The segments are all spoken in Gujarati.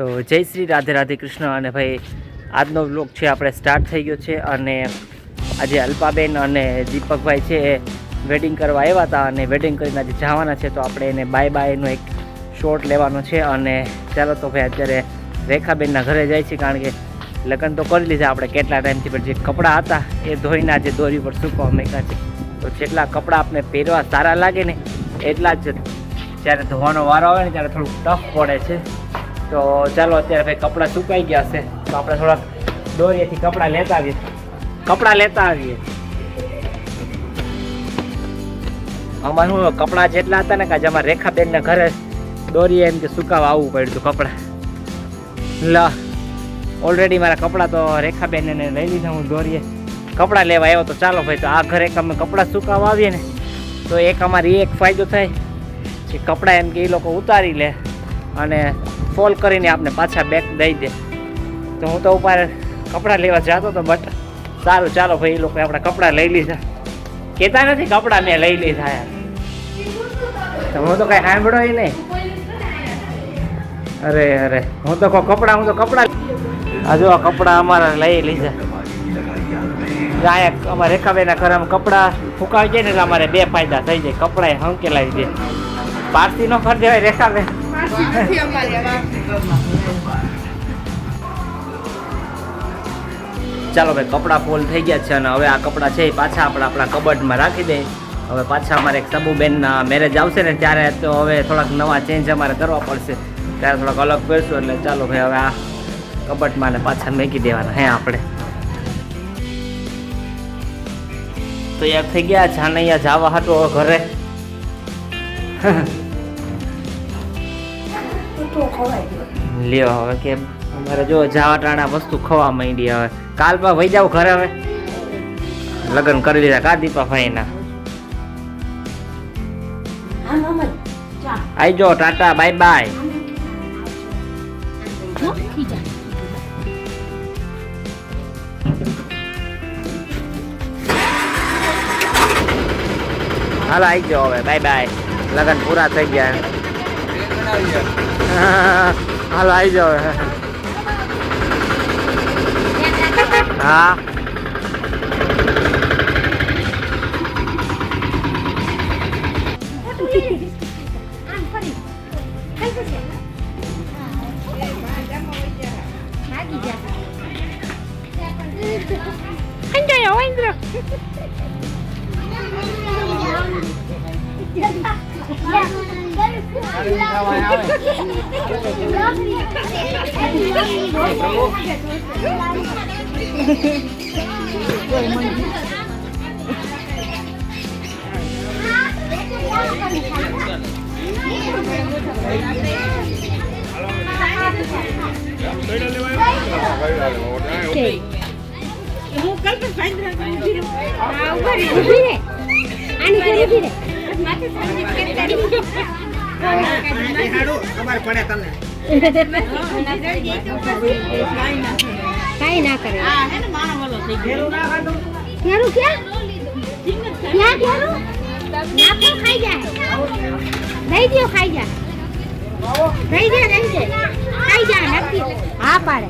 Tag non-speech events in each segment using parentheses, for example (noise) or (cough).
તો જય શ્રી રાધે રાધે કૃષ્ણ અને ભાઈ, આજનો વ્લોગ છે આપણે સ્ટાર્ટ થઈ ગયો છે અને આજે અલ્પાબેન અને દીપકભાઈ છે એ વેડિંગ કરવા આવ્યા હતા અને વેડિંગ કરીને આજે જવાના છે, તો આપણે એને બાય બાયનો એક શોટ લેવાનો છે અને ચાલો તો ભાઈ અત્યારે રેખાબેનના ઘરે જાય છે, કારણ કે લગ્ન તો કરી લીધા, આપણે કેટલા ટાઈમથી પણ જે કપડાં હતા એ ધોઈને આજે દોરી પર સૂકવા મૂક્યા છે. તો જેટલા કપડાં આપણે પહેરવા સારા લાગે ને, એટલા જ જ્યારે ધોવાનો વારો આવે ને ત્યારે થોડુંક ટફ પડે છે. તો ચાલો અત્યારે ભાઈ કપડાં સુકાઈ ગયા છે. તો આપણે થોડાક દોરીએથી કપડાં લેતા આવીએ. કપડાં લેતા આવીએ. અમારું કપડાં જેટલા હતા ને કે આજે અમારે રેખાબેનના ઘરે દોરીએ એમ કે સુકાવા આવવું પડ્યું કપડાં. લા ઓલરેડી મારા કપડાં તો રેખાબેનને લઈ લીધા હું દોરીએ. કપડાં લેવા આવ્યો તો ચાલો ભાઈ, તો આ ઘરે અમે કપડાં સુકાવા આવીએ ને, તો એક અમારી એક ફાયદો થાય કે કપડાં એમ કે એ લોકો ઉતારી લે અને ફોલ કરીને આપણે પાછા બેક દઈ દે. તો હું તો ઉપર કપડાં લેવા જતો હતો બટ સારું, ચાલો ભાઈ, એ લોકોએ આપણા કપડાં લઈ લીધા. કહેતા નથી કપડાં મેં લઈ લીધા યાર હું તો કાંઈ સાંભળો નહીં. અરે અરે, હું તો કહું કપડાં, હું તો કપડાં આ જો કપડાં અમારા લઈ લીધા. અહીંયા અમારે રેખાબેના ઘરમાં કપડાં ફૂંકાવી જાય ને એટલે અમારે બે ફાયદા થઈ જાય. કપડાં હંકેલાવી દે પારસી નો ખર્ચ હોય રેખાબેન. ચાલો ભાઈ, કપડાં ફોલ થઈ ગયા છે અને હવે આ કપડાં છે પાછા આપણે આપણા કબડમાં રાખી દઈએ. હવે પાછા અમારે એક સબુબેનના મેરેજ આવશે ને ત્યારે તો હવે થોડાક નવા ચેન્જ અમારે કરવા પડશે. ત્યારે થોડાક અલગ કરશું એટલે ચાલો ભાઈ, હવે આ કબટમાં ને પાછા મેકી દેવાના હે આપણે. તો યાર થઈ ગયા જાનૈયા જવા હતો (laughs) હવે ઘરે લ્યો હવે કેમ? અમારે જો જાવા ટાણા વસ્તુ ખવા માંડી હવે. કાલ પા વહી જાવ ઘરે હવે? લગ્ન કરી લીધા કા દીપા ભાઈના? આઈ જો ટાટા બાય બાય. હાલો આઈ જાઓ હવે. Bye bye. લગ્ન પૂરા થઈ ગયા. હાલો આઈ જાઓ હવે હા Andrea, Andrea. હું કલ્પસ ભાઈ હા ઊભા રે ઊભી રે આની ઊભી રે કાઈ ના કરે ઘેરું ક્યાં ખાઈ જાય દઈ દો ખાઈ જા દઈ દે દઈ દે ખાઈ જા નક્કી હા પાડે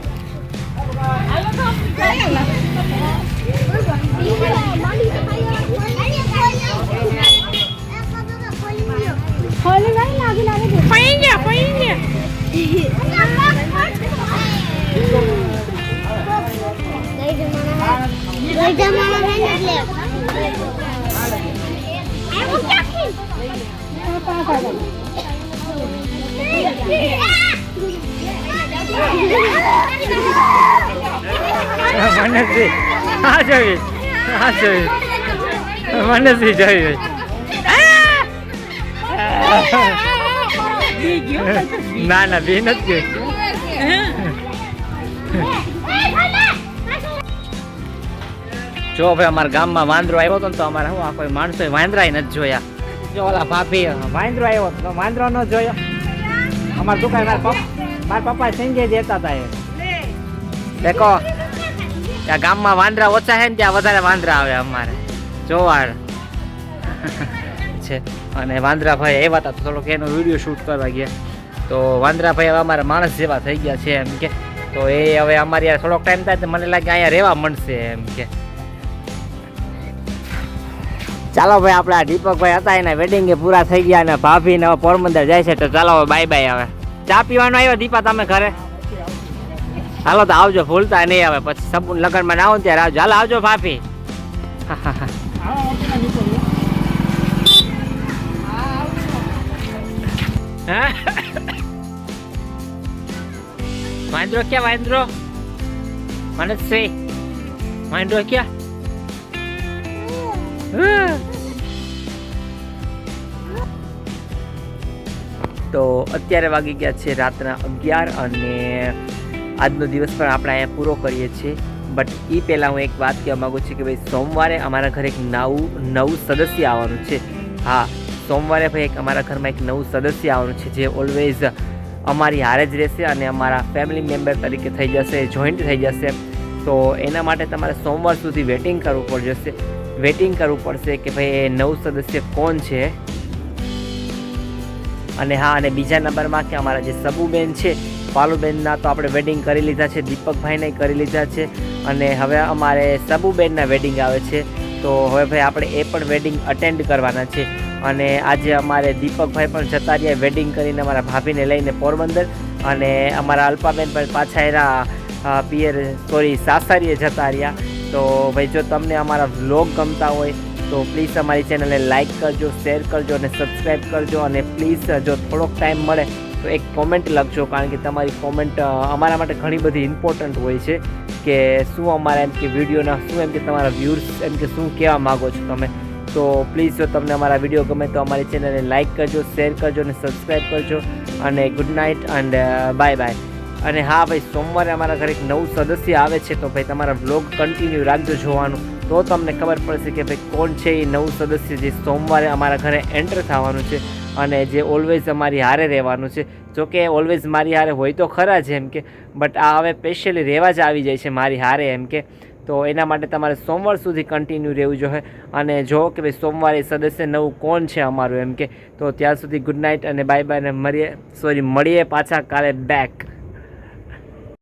ખોલી નહીં લાગી ગયા. પૈ ગયા મનસી. હા જોઈ હા જોઈ મનસી જોઈ ના ના બે નથી જો ભાઈ અમારા ગામમાં વાંદરો આવ્યો હતો ને તો અમારે શું આ કોઈ માણસો વાંદરાય નથી જોયા. જો ઓલા ભાભી વાંદરો આવ્યો તો વાંદરો ન જોયો. અમારા દુકાન મારા પપ્પા મારા પપ્પા સંજય દેતા હતા એ. દેખો ત્યાં ગામમાં વાંદરા ઓછા છે ને ત્યાં વધારે વાંદરા આવે અમારે. જોવાળ. (laughs) છે. અને વાંદરાભાઈ આવ્યા હતા થોડોક એનો વીડિયો શૂટ કરવા ગયા. તો વાંદરાભાઈ હવે અમારા માણસ જેવા થઈ ગયા છે એમ કે. તો એ હવે અમારી યાર થોડોક ટાઈમ થાય તો મને લાગે અહીંયા રહેવા મળશે એમ કે. ચાલો ભાઈ, આપણા દીપકભાઈ હતા, એના વેડિંગ પૂરા થઈ ગયા અને ભાભી ને હવે પોરબંદર જાય છે. તો ચાલો હવે બાય બાય હવે. ચા પીવાનો આવ્યો દીપા તમે ઘરે? હાલો તો આવજો, ભૂલતા નહીં આવે પછી સબુ લગ્નમાં ના આવો ત્યારે આવજો. હાલો, આવજો ભાભી. હા? (laughs) (laughs) વાંદરો ક્યાં, વાંદરો? મનસ્વી વાંદરો ક્યાં? તો અત્યારે વાગી ગયા છે રાતના અગિયાર અને આજનો દિવસ પણ આપણે અહીંયા પૂરો કરીએ છીએ. બટ એ પહેલાં હું એક વાત કહેવા માગું છું કે ભાઈ, સોમવારે અમારા ઘરે એક નવું નવું સદસ્ય આવવાનું છે. હા સોમવારે ભાઈ એક અમારા ઘરમાં એક નવું સદસ્ય આવવાનું છે જે ઓલવેઝ અમારી હારે જ રહેશે અને અમારા ફેમિલી મેમ્બર તરીકે થઈ જશે જોઈન્ટ થઈ જશે. તો એના માટે તમારે સોમવાર સુધી વેટિંગ કરવું પડશે વેટિંગ કરવું પડશે કે ભાઈ એ નવું સદસ્ય કોણ છે? અને હા, અને બીજા નંબરમાં કે અમારા જે સબુબેન છે, પાલુબેનના તો આપણે વેડિંગ કરી લીધા છે, દીપકભાઈને કરી લીધા છે. અને હવે અમારે સબુબેનના વેડિંગ આવે છે. તો હવે ભાઈ આપણે એ પણ વેડિંગ અટેન્ડ કરવાના છે. અને આજે અમારે દીપકભાઈ પણ જતા રહ્યા વેડિંગ કરીને અમારા ભાભીને લઈને પોરબંદર. અને અમારા અલ્પાબેન પણ પાછા એના પિયર, સોરી, સાસરીએ જતા રહ્યા. તો ભાઈ, જો તમને અમારા વ્લોગ ગમતા હોય, તો પ્લીઝ અમારી ચેનલને લાઇક કરજો શેર કરજો અને સબસ્ક્રાઈબ કરજો. અને પ્લીઝ જો થોડોક ટાઈમ મળે, તો એક કોમેન્ટ લખજો, કારણ કે તમારી કોમેન્ટ અમારા માટે ઘણી બધી ઇમ્પોર્ટન્ટ હોય છે કે શું અમારા એમ કે વિડીયોના શું એમ કે તમારા વ્યૂઝ એમ કે શું કહેવા માગો છો તમે. તો પ્લીઝ જો તમને અમારા વીડિયો ગમે તો અમારી ચેનલને લાઇક કરજો શેર કરજો અને સબસ્ક્રાઈબ કરજો. અને good night and bye bye અને હા ભાઈ, સોમવારે અમારા ઘરે એક નવું સદસ્ય આવે છે, તો ભાઈ તમારા વ્લોગ કન્ટિન્યુ રાખજો જોવાનું. તો તમને ખબર પડશે કે ભાઈ કોણ છે એ નવું સદસ્ય જે સોમવારે અમારા ઘરે એન્ટર થવાનું છે અને જે ઓલવેઝ અમારી હારે રહેવાનું છે. જોકે ઓલવેઝ મારી હારે હોય તો ખરા જ એમ કે બટ આ હવે સ્પેશિયલી રહેવા જ આવી જાય છે મારી હારે એમ કે. તો એના માટે તમારે સોમવાર સુધી કન્ટિન્યુ રહેવું જોઈએ. અને જો કે ભાઈ સોમવારે સદસ્ય નવું કોણ છે અમારું એમ કે, તો ત્યાં સુધી ગુડ નાઇટ અને બાય બાય અને મળીએ સોરી મળીએ પાછા કાલે બેક